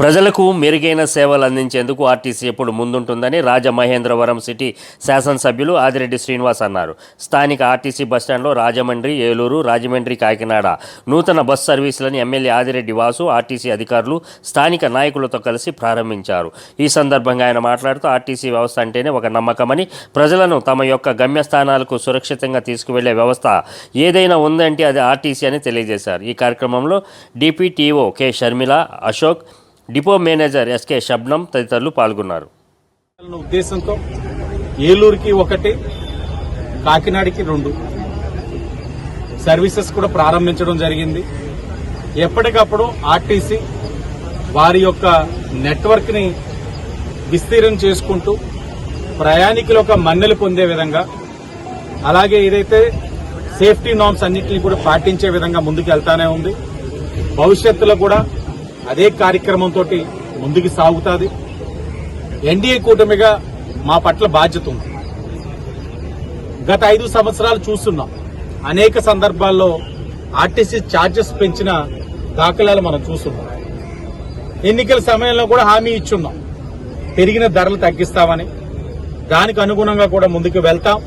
ప్రజలకు మెరుగైన సేవలు అందించేందుకు ఆర్టీసీ ఎప్పుడు ముందుంటుందని రాజమహేంద్రవరం సిటీ శాసనసభ్యులు ఆదిరెడ్డి శ్రీనివాస్ అన్నారు. స్థానిక ఆర్టీసీ బస్టాండ్లో రాజమండ్రి ఏలూరు రాజమండ్రి కాకినాడ నూతన బస్ సర్వీసులను ఎమ్మెల్యే ఆదిరెడ్డి వాసు ఆర్టీసీ అధికారులు స్థానిక నాయకులతో కలిసి ప్రారంభించారు. ఈ సందర్భంగా ఆయన మాట్లాడుతూ ఆర్టీసీ వ్యవస్థ అంటేనే ఒక నమ్మకమని ప్రజలను తమ యొక్క గమ్యస్థానాలకు సురక్షితంగా తీసుకువెళ్ళే వ్యవస్థ ఏదైనా ఉందంటే అది ఆర్టీసీ అని తెలియజేశారు. ఈ కార్యక్రమంలో DPTO K. Sharmila Ashok depot manager SK Shabnam తదితరులు పాల్గొన్నారు. ఉద్దేశంతో ఏలూరుకి ఒకటి కాకినాడకి రెండు. సర్వీసెస్ కూడా ప్రారంభించడం జరిగింది. ఎప్పటికప్పుడు ఆర్టీసీ వారి యొక్క నెట్వర్క్ని విస్తీర్ణం చేసుకుంటూ ప్రయాణికులు ఒక మన్నెలు పొందే విధంగా అలాగే ఏదైతే సేఫ్టీ నామ్స్ అన్నింటినీ కూడా పాటించే విధంగా ముందుకు వెళ్తానే ఉంది. భవిష్యత్తులో కూడా అదే కార్యక్రమంతో ముందుకు సాగుతుంది. ఎన్డీఏ కూటమిగా మా పట్ల బాధ్యత ఉంది. గత ఐదు సంవత్సరాలు చూస్తున్నాం. అనేక సందర్భాల్లో ఆర్టీసీ ఛార్జెస్ పెంచిన దాఖలాలు మనం చూస్తున్నాం. ఎన్నికల సమయంలో కూడా హామీ ఇచ్చున్నాం. పెరిగిన ధరలు తగ్గిస్తామని. దానికి అనుగుణంగా కూడా ముందుకు వెళ్తాం.